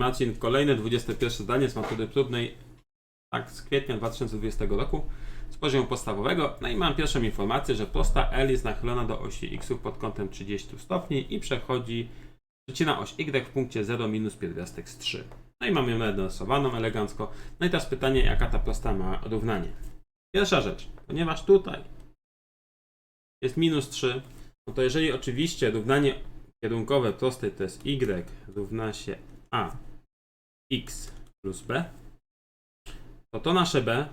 Marcin. Kolejne 21 zdanie z matury próbnej, tak, z kwietnia 2020 roku, z poziomu podstawowego. No i mam pierwszą informację, że prosta L jest nachylona do osi x pod kątem 30 stopni i przechodzi, przecina oś y w punkcie 0 minus pierwiastek z 3. No i mamy ją narysowaną elegancko. No i teraz pytanie, jaka ta prosta ma równanie. Pierwsza rzecz, ponieważ tutaj jest minus 3, no to jeżeli oczywiście równanie kierunkowe prostej to jest y równa się a x plus b, to to nasze b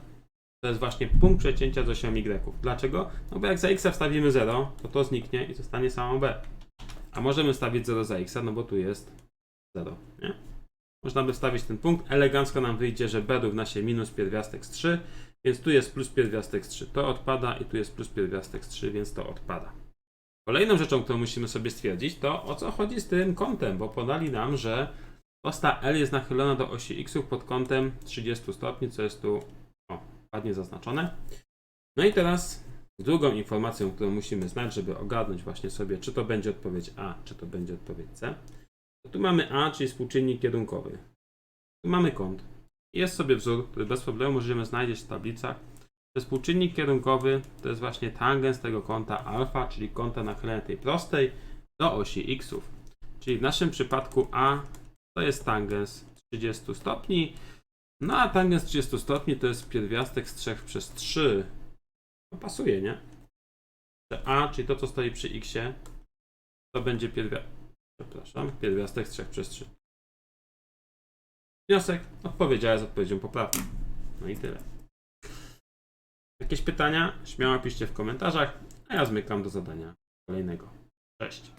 to jest właśnie punkt przecięcia z osią y. Dlaczego? No bo jak za x wstawimy 0, to to zniknie i zostanie samo b. A możemy stawić 0 za x, no bo tu jest 0, nie? Można by wstawić ten punkt, elegancko nam wyjdzie, że b równa się minus pierwiastek z 3, więc tu jest plus pierwiastek z 3, to odpada i tu jest plus pierwiastek z 3, więc to odpada. Kolejną rzeczą, którą musimy sobie stwierdzić, to o co chodzi z tym kątem, bo podali nam, że prosta L jest nachylona do osi x pod kątem 30 stopni, co jest tu o, ładnie zaznaczone. No i teraz drugą informacją, którą musimy znać, żeby ogarnąć właśnie sobie, czy to będzie odpowiedź A, czy to będzie odpowiedź C. To tu mamy A, czyli współczynnik kierunkowy. Tu mamy kąt. Jest sobie wzór, który bez problemu możemy znaleźć w tablicach. Współczynnik kierunkowy to jest właśnie tangens tego kąta alfa, czyli kąta nachylenia tej prostej do osi xów. Czyli w naszym przypadku A to jest tangens 30 stopni, no a tangens 30 stopni to jest pierwiastek z 3 przez 3. No pasuje, nie? A, czyli to co stoi przy x, to będzie pierwiastek, przepraszam, pierwiastek z 3 przez 3. Wniosek odpowiedziała z odpowiedzią poprawną. No i tyle. Jakieś pytania? Śmiało piszcie w komentarzach, a ja zmykam do zadania kolejnego. Cześć.